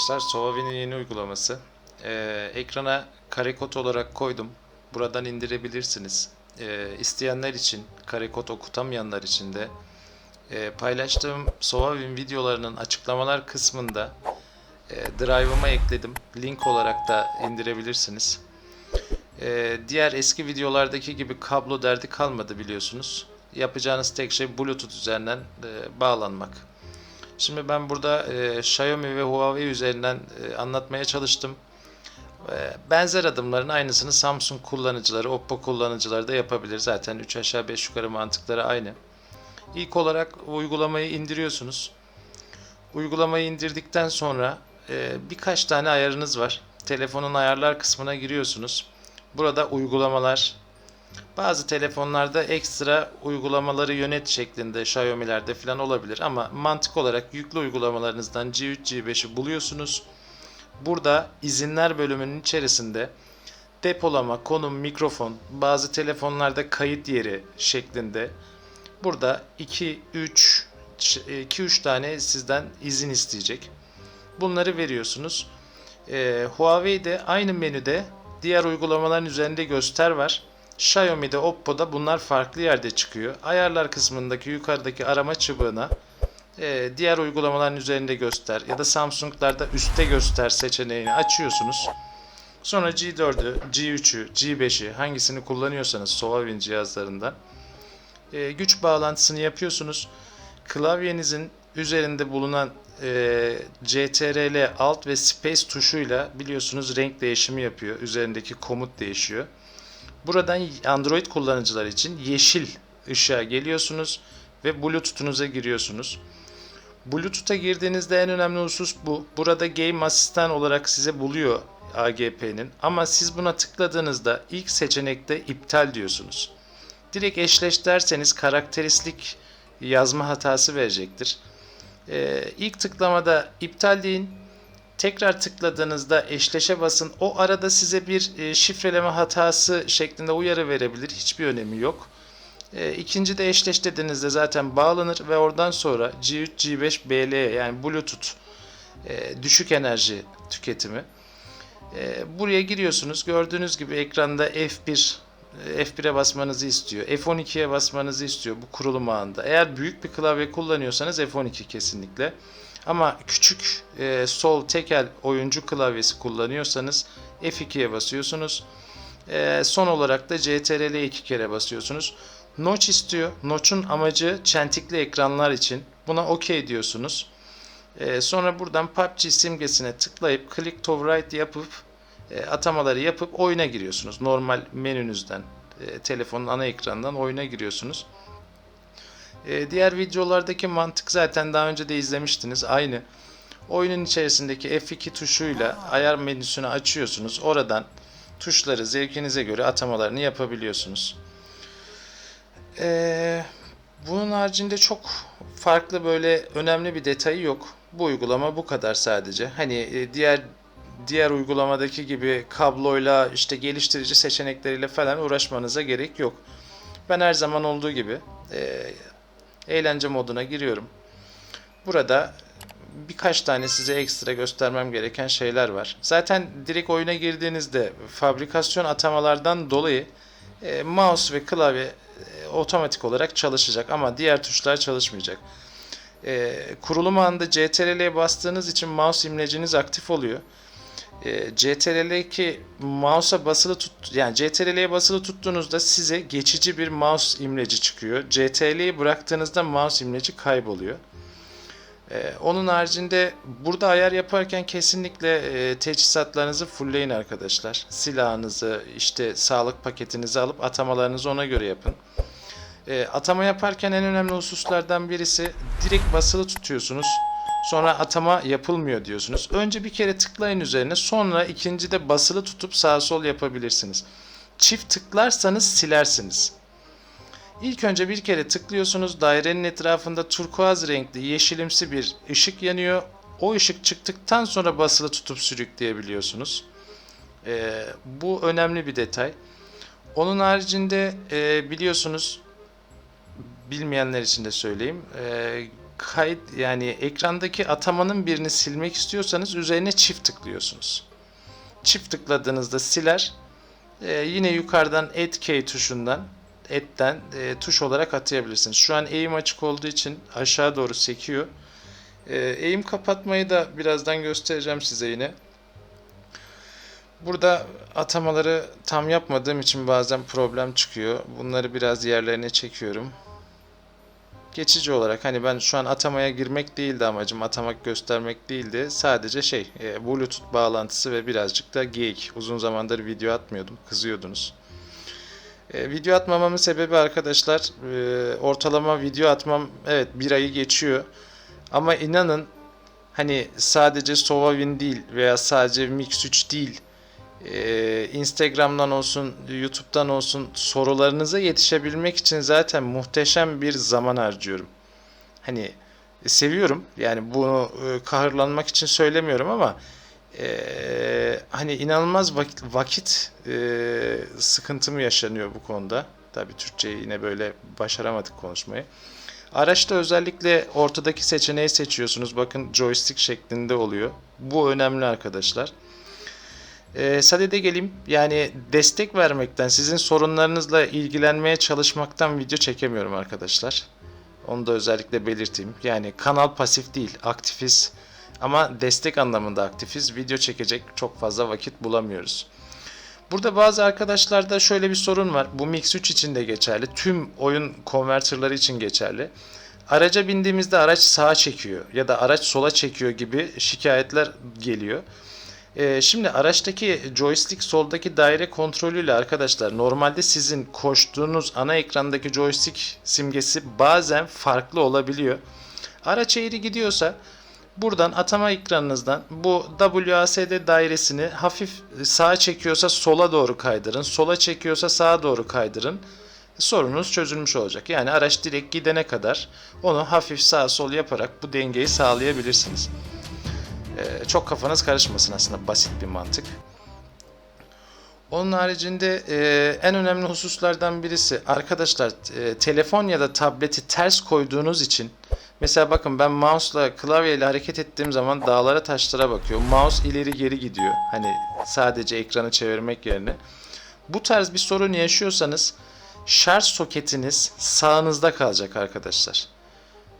arkadaşlar. Sovavi'nin yeni uygulaması. Ee, ekrana karekod olarak koydum. Buradan indirebilirsiniz. Ee, isteyenler için, karekod okutamayanlar için de e, paylaştığım Sovavin videolarının açıklamalar kısmında e, Drive'ıma ekledim. Link olarak da indirebilirsiniz. Ee, diğer eski videolardaki gibi kablo derdi kalmadı biliyorsunuz. Yapacağınız tek şey Bluetooth üzerinden e, bağlanmak. Şimdi ben burada e, Xiaomi ve Huawei üzerinden e, anlatmaya çalıştım. E, benzer adımların aynısını Samsung kullanıcıları, Oppo kullanıcıları da yapabilir. Zaten 3 aşağı 5 yukarı mantıkları aynı. İlk olarak uygulamayı indiriyorsunuz. Uygulamayı indirdikten sonra e, birkaç tane ayarınız var. Telefonun ayarlar kısmına giriyorsunuz. Burada uygulamalar, bazı telefonlarda ekstra uygulamaları yönet şeklinde Xiaomi'lerde falan olabilir ama mantık olarak yüklü uygulamalarınızdan G3, G5'i buluyorsunuz. Burada izinler bölümünün içerisinde depolama, konum, mikrofon, bazı telefonlarda kayıt yeri şeklinde burada 2 3 2 3 tane sizden izin isteyecek. Bunları veriyorsunuz. Ee, Huawei'de aynı menüde diğer uygulamaların üzerinde göster var. Xiaomi'de, Oppo'da bunlar farklı yerde çıkıyor. Ayarlar kısmındaki yukarıdaki arama çubuğuna e, diğer uygulamaların üzerinde göster ya da Samsung'larda üstte göster seçeneğini açıyorsunuz. Sonra G4'ü, G3'ü, G5'i hangisini kullanıyorsanız Sovavin cihazlarında e, güç bağlantısını yapıyorsunuz. Klavyenizin üzerinde bulunan e, CTRL Alt ve Space tuşuyla biliyorsunuz renk değişimi yapıyor. Üzerindeki komut değişiyor. Buradan Android kullanıcılar için yeşil ışığa geliyorsunuz ve Bluetooth'unuza giriyorsunuz. Bluetooth'a girdiğinizde en önemli husus bu. Burada Game Asistan olarak size buluyor AGP'nin ama siz buna tıkladığınızda ilk seçenekte iptal diyorsunuz. Direkt eşleş derseniz karakteristik yazma hatası verecektir. Ee, ilk tıklamada iptal deyin. Tekrar tıkladığınızda eşleşe basın. O arada size bir e, şifreleme hatası şeklinde uyarı verebilir. Hiçbir önemi yok. E, ikinci de eşleş dediğinizde zaten bağlanır ve oradan sonra G3, G5, BLE yani Bluetooth e, düşük enerji tüketimi. E, buraya giriyorsunuz. Gördüğünüz gibi ekranda F1 e, F1'e basmanızı istiyor. F12'ye basmanızı istiyor bu kurulum ağında. Eğer büyük bir klavye kullanıyorsanız F12 kesinlikle. Ama küçük e, sol tekel oyuncu klavyesi kullanıyorsanız F2'ye basıyorsunuz. E, son olarak da CTRL'ye iki kere basıyorsunuz. Notch istiyor. Notch'un amacı çentikli ekranlar için. Buna OK diyorsunuz. E, sonra buradan PUBG simgesine tıklayıp click to write yapıp e, atamaları yapıp oyuna giriyorsunuz. Normal menünüzden, e, telefonun ana ekranından oyuna giriyorsunuz. E, diğer videolardaki mantık zaten daha önce de izlemiştiniz. Aynı. Oyunun içerisindeki F2 tuşuyla ayar menüsünü açıyorsunuz. Oradan tuşları zevkinize göre atamalarını yapabiliyorsunuz. E, bunun haricinde çok farklı böyle önemli bir detayı yok. Bu uygulama bu kadar sadece. Hani e, diğer diğer uygulamadaki gibi kabloyla işte geliştirici seçenekleriyle falan uğraşmanıza gerek yok. Ben her zaman olduğu gibi e, eğlence moduna giriyorum. Burada birkaç tane size ekstra göstermem gereken şeyler var. Zaten direkt oyuna girdiğinizde fabrikasyon atamalardan dolayı e, mouse ve klavye e, otomatik olarak çalışacak ama diğer tuşlar çalışmayacak. E, kurulum anında CTRL'ye bastığınız için mouse imleciniz aktif oluyor. E, CTRL2 mouse'a basılı tut yani CTRL'ye basılı tuttuğunuzda size geçici bir mouse imleci çıkıyor. CTRL'yi bıraktığınızda mouse imleci kayboluyor. E, onun haricinde burada ayar yaparken kesinlikle e, teçhizatlarınızı fullleyin arkadaşlar. Silahınızı, işte sağlık paketinizi alıp atamalarınızı ona göre yapın. E, atama yaparken en önemli hususlardan birisi direkt basılı tutuyorsunuz. Sonra atama yapılmıyor diyorsunuz. Önce bir kere tıklayın üzerine sonra ikinci de basılı tutup sağ sol yapabilirsiniz. Çift tıklarsanız silersiniz. İlk önce bir kere tıklıyorsunuz. Dairenin etrafında turkuaz renkli yeşilimsi bir ışık yanıyor. O ışık çıktıktan sonra basılı tutup sürükleyebiliyorsunuz. Ee, bu önemli bir detay. Onun haricinde e, biliyorsunuz bilmeyenler için de söyleyeyim. E, kayıt yani ekrandaki atamanın birini silmek istiyorsanız üzerine çift tıklıyorsunuz. Çift tıkladığınızda siler. Ee, yine yukarıdan Add Key tuşundan Add'den e, tuş olarak atayabilirsiniz. Şu an eğim açık olduğu için aşağı doğru sekiyor. Ee, eğim kapatmayı da birazdan göstereceğim size yine. Burada atamaları tam yapmadığım için bazen problem çıkıyor. Bunları biraz yerlerine çekiyorum. Geçici olarak hani ben şu an atamaya girmek değildi amacım. Atamak göstermek değildi. Sadece şey e, Bluetooth bağlantısı ve birazcık da geyik. Uzun zamandır video atmıyordum. Kızıyordunuz. E, video atmamamın sebebi arkadaşlar e, ortalama video atmam evet bir ayı geçiyor. Ama inanın hani sadece Sovavin değil veya sadece Mix 3 değil ee, Instagram'dan olsun, YouTube'dan olsun sorularınıza yetişebilmek için zaten muhteşem bir zaman harcıyorum. Hani e, seviyorum. Yani bunu e, kahırlanmak için söylemiyorum ama e, hani inanılmaz vakit, vakit e, yaşanıyor bu konuda. Tabii Türkçeyi yine böyle başaramadık konuşmayı. Araçta özellikle ortadaki seçeneği seçiyorsunuz. Bakın joystick şeklinde oluyor. Bu önemli arkadaşlar. E, sadede geleyim. Yani destek vermekten, sizin sorunlarınızla ilgilenmeye çalışmaktan video çekemiyorum arkadaşlar. Onu da özellikle belirteyim. Yani kanal pasif değil, aktifiz. Ama destek anlamında aktifiz. Video çekecek çok fazla vakit bulamıyoruz. Burada bazı arkadaşlarda şöyle bir sorun var. Bu Mix 3 için de geçerli. Tüm oyun konverterları için geçerli. Araca bindiğimizde araç sağa çekiyor ya da araç sola çekiyor gibi şikayetler geliyor. Ee, şimdi araçtaki joystick soldaki daire kontrolüyle arkadaşlar normalde sizin koştuğunuz ana ekrandaki joystick simgesi bazen farklı olabiliyor. Araç eğri gidiyorsa buradan atama ekranınızdan bu WASD dairesini hafif sağa çekiyorsa sola doğru kaydırın. Sola çekiyorsa sağa doğru kaydırın. Sorunuz çözülmüş olacak. Yani araç direkt gidene kadar onu hafif sağ sol yaparak bu dengeyi sağlayabilirsiniz. Ee, çok kafanız karışmasın aslında basit bir mantık. Onun haricinde e, en önemli hususlardan birisi arkadaşlar e, telefon ya da tableti ters koyduğunuz için mesela bakın ben mouse'la klavyeyle hareket ettiğim zaman dağlara taşlara bakıyor. Mouse ileri geri gidiyor. Hani sadece ekranı çevirmek yerine. Bu tarz bir sorun yaşıyorsanız şarj soketiniz sağınızda kalacak arkadaşlar.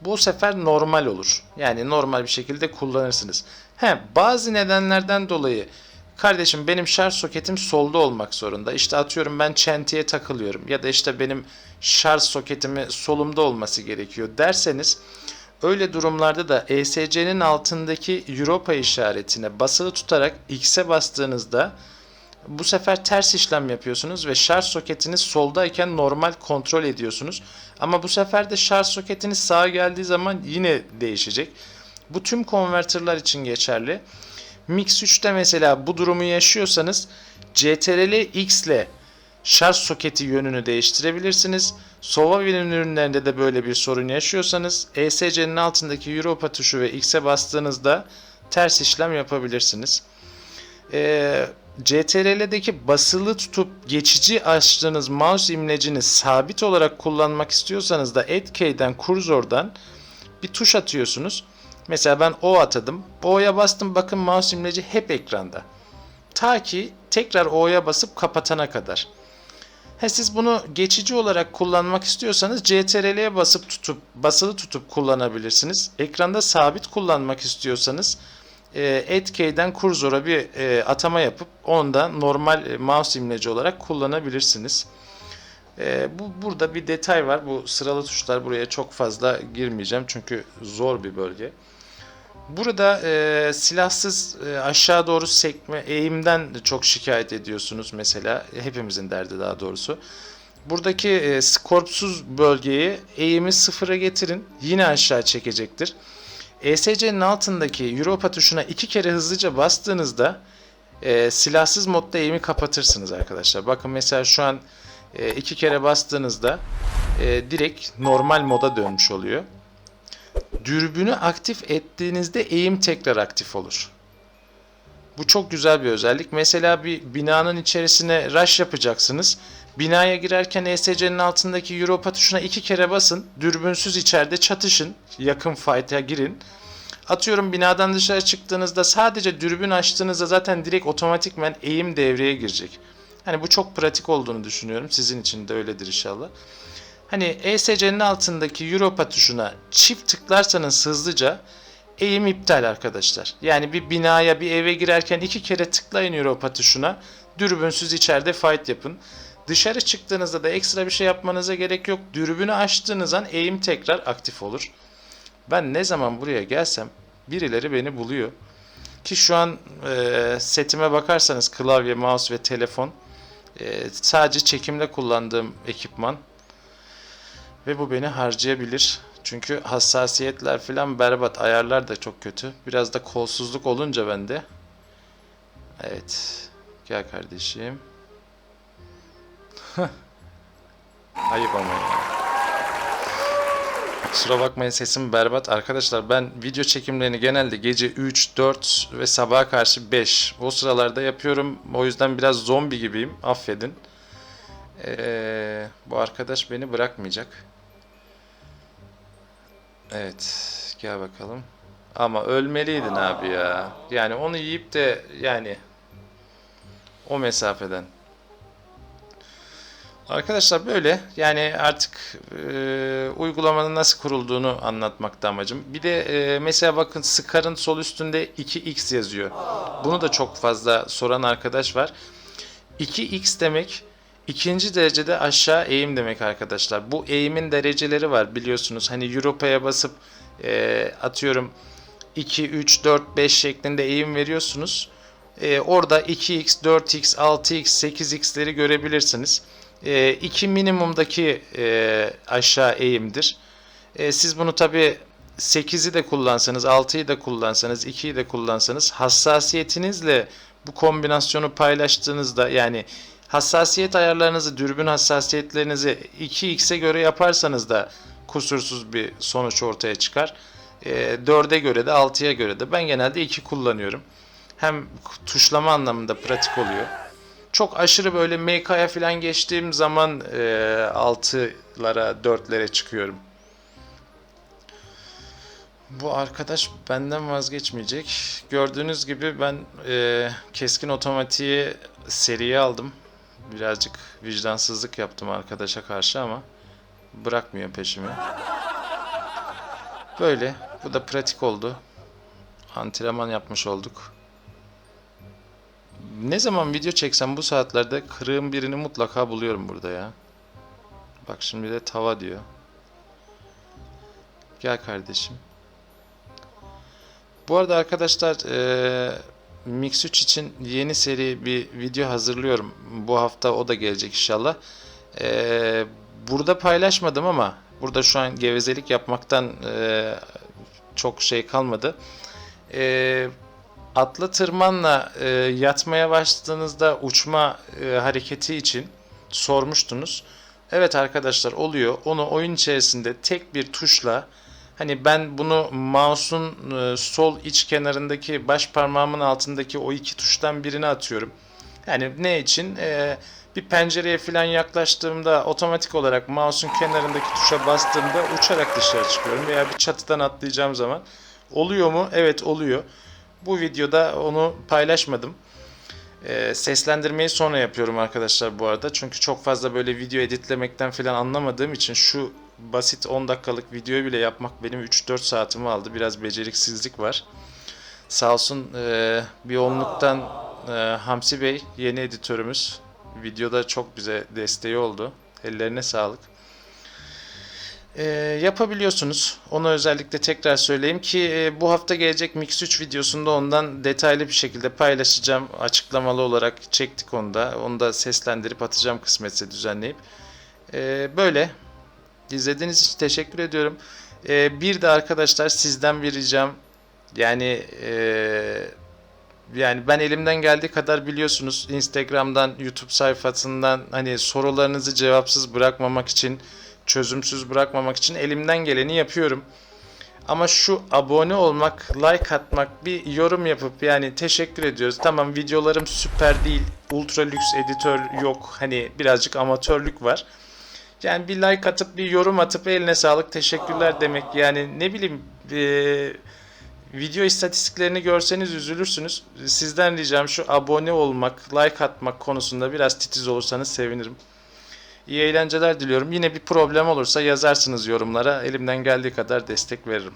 Bu sefer normal olur. Yani normal bir şekilde kullanırsınız. He, bazı nedenlerden dolayı kardeşim benim şarj soketim solda olmak zorunda. İşte atıyorum ben çentiye takılıyorum ya da işte benim şarj soketimi solumda olması gerekiyor derseniz öyle durumlarda da ESC'nin altındaki Europa işaretine basılı tutarak X'e bastığınızda bu sefer ters işlem yapıyorsunuz ve şarj soketiniz soldayken normal kontrol ediyorsunuz. Ama bu sefer de şarj soketiniz sağa geldiği zaman yine değişecek. Bu tüm konverterler için geçerli. Mix 3'te mesela bu durumu yaşıyorsanız CTRL X ile şarj soketi yönünü değiştirebilirsiniz. Sovavin ürünlerinde de böyle bir sorun yaşıyorsanız ESC'nin altındaki Europa tuşu ve X'e bastığınızda ters işlem yapabilirsiniz. Ee, CTRL'deki basılı tutup geçici açtığınız mouse imlecini sabit olarak kullanmak istiyorsanız da Add Key'den kurzordan bir tuş atıyorsunuz. Mesela ben O atadım. O'ya bastım bakın mouse imleci hep ekranda. Ta ki tekrar O'ya basıp kapatana kadar. He siz bunu geçici olarak kullanmak istiyorsanız CTRL'ye basıp tutup basılı tutup kullanabilirsiniz. Ekranda sabit kullanmak istiyorsanız e, Add Key'den kurzora bir e, atama yapıp onda normal e, mouse imleci olarak kullanabilirsiniz. E, bu burada bir detay var. Bu sıralı tuşlar buraya çok fazla girmeyeceğim çünkü zor bir bölge. Burada e, silahsız e, aşağı doğru sekme eğimden çok şikayet ediyorsunuz mesela. Hepimizin derdi daha doğrusu. Buradaki e, skorpsuz bölgeyi eğimi sıfıra getirin. Yine aşağı çekecektir. ESC'nin altındaki Europa tuşuna iki kere hızlıca bastığınızda e, silahsız modda eğimi kapatırsınız arkadaşlar. Bakın mesela şu an e, iki kere bastığınızda e, direkt normal moda dönmüş oluyor dürbünü aktif ettiğinizde eğim tekrar aktif olur. Bu çok güzel bir özellik. Mesela bir binanın içerisine rush yapacaksınız. Binaya girerken ESC'nin altındaki Europa tuşuna iki kere basın. Dürbünsüz içeride çatışın. Yakın fight'a girin. Atıyorum binadan dışarı çıktığınızda sadece dürbün açtığınızda zaten direkt otomatikmen eğim devreye girecek. Hani bu çok pratik olduğunu düşünüyorum. Sizin için de öyledir inşallah. Hani ESC'nin altındaki Europa tuşuna çift tıklarsanız hızlıca eğim iptal arkadaşlar. Yani bir binaya bir eve girerken iki kere tıklayın Europa tuşuna. Dürbünsüz içeride fight yapın. Dışarı çıktığınızda da ekstra bir şey yapmanıza gerek yok. Dürbünü açtığınız an eğim tekrar aktif olur. Ben ne zaman buraya gelsem birileri beni buluyor. Ki şu an e, setime bakarsanız klavye, mouse ve telefon e, sadece çekimde kullandığım ekipman. Ve bu beni harcayabilir. Çünkü hassasiyetler falan berbat. Ayarlar da çok kötü. Biraz da kolsuzluk olunca bende. Evet. Gel kardeşim. Ayıp ama ya. Kusura bakmayın sesim berbat. Arkadaşlar ben video çekimlerini genelde gece 3, 4 ve sabaha karşı 5 o sıralarda yapıyorum. O yüzden biraz zombi gibiyim. Affedin. Ee, bu arkadaş beni bırakmayacak. Evet. Gel bakalım. Ama ölmeliydin abi ya. Yani onu yiyip de yani o mesafeden. Arkadaşlar böyle yani artık e, uygulamanın nasıl kurulduğunu anlatmakta amacım. Bir de e, mesela bakın Scar'ın sol üstünde 2x yazıyor. Bunu da çok fazla soran arkadaş var. 2x demek ikinci derecede aşağı eğim demek arkadaşlar. Bu eğimin dereceleri var biliyorsunuz. Hani Europa'ya basıp e, atıyorum 2, 3, 4, 5 şeklinde eğim veriyorsunuz. E, orada 2x, 4x, 6x, 8x'leri görebilirsiniz. 2 e, minimumdaki e, aşağı eğimdir. E, siz bunu tabi 8'i de kullansanız, 6'yı da kullansanız, 2'yi de kullansanız hassasiyetinizle bu kombinasyonu paylaştığınızda yani hassasiyet ayarlarınızı, dürbün hassasiyetlerinizi 2x'e göre yaparsanız da kusursuz bir sonuç ortaya çıkar. 4'e göre de 6'ya göre de ben genelde 2 kullanıyorum. Hem tuşlama anlamında pratik oluyor çok aşırı böyle MK'ya falan geçtiğim zaman e, 6'lara 4'lere çıkıyorum. Bu arkadaş benden vazgeçmeyecek. Gördüğünüz gibi ben e, keskin otomatiği seriye aldım. Birazcık vicdansızlık yaptım arkadaşa karşı ama bırakmıyor peşimi. Böyle. Bu da pratik oldu. Antrenman yapmış olduk ne zaman video çeksem bu saatlerde kırığın birini mutlaka buluyorum burada ya. Bak şimdi de tava diyor. Gel kardeşim. Bu arada arkadaşlar e, Mix 3 için yeni seri bir video hazırlıyorum. Bu hafta o da gelecek inşallah. E, burada paylaşmadım ama burada şu an gevezelik yapmaktan e, çok şey kalmadı. E, atlı tırmanla e, yatmaya başladığınızda uçma e, hareketi için sormuştunuz. Evet arkadaşlar oluyor. Onu oyun içerisinde tek bir tuşla hani ben bunu mouse'un e, sol iç kenarındaki baş parmağımın altındaki o iki tuştan birini atıyorum. Yani ne için? E, bir pencereye falan yaklaştığımda otomatik olarak mouse'un kenarındaki tuşa bastığımda uçarak dışarı çıkıyorum veya bir çatıdan atlayacağım zaman oluyor mu? Evet oluyor. Bu videoda onu paylaşmadım. E, seslendirmeyi sonra yapıyorum arkadaşlar bu arada. Çünkü çok fazla böyle video editlemekten falan anlamadığım için şu basit 10 dakikalık videoyu bile yapmak benim 3-4 saatimi aldı. Biraz beceriksizlik var. Sağ olsun e, bir onluktan e, Hamsi Bey yeni editörümüz. Videoda çok bize desteği oldu. Ellerine sağlık e, yapabiliyorsunuz. Onu özellikle tekrar söyleyeyim ki e, bu hafta gelecek Mix 3 videosunda ondan detaylı bir şekilde paylaşacağım. Açıklamalı olarak çektik onu da. Onu da seslendirip atacağım kısmetse düzenleyip. E, böyle. İzlediğiniz için teşekkür ediyorum. E, bir de arkadaşlar sizden bir ricam. Yani e, yani ben elimden geldiği kadar biliyorsunuz Instagram'dan, YouTube sayfasından hani sorularınızı cevapsız bırakmamak için çözümsüz bırakmamak için elimden geleni yapıyorum. Ama şu abone olmak, like atmak, bir yorum yapıp yani teşekkür ediyoruz. Tamam videolarım süper değil, ultra lüks editör yok. Hani birazcık amatörlük var. Yani bir like atıp bir yorum atıp eline sağlık teşekkürler demek yani ne bileyim eee, video istatistiklerini görseniz üzülürsünüz. Sizden ricam şu abone olmak, like atmak konusunda biraz titiz olursanız sevinirim. İyi eğlenceler diliyorum. Yine bir problem olursa yazarsınız yorumlara. Elimden geldiği kadar destek veririm.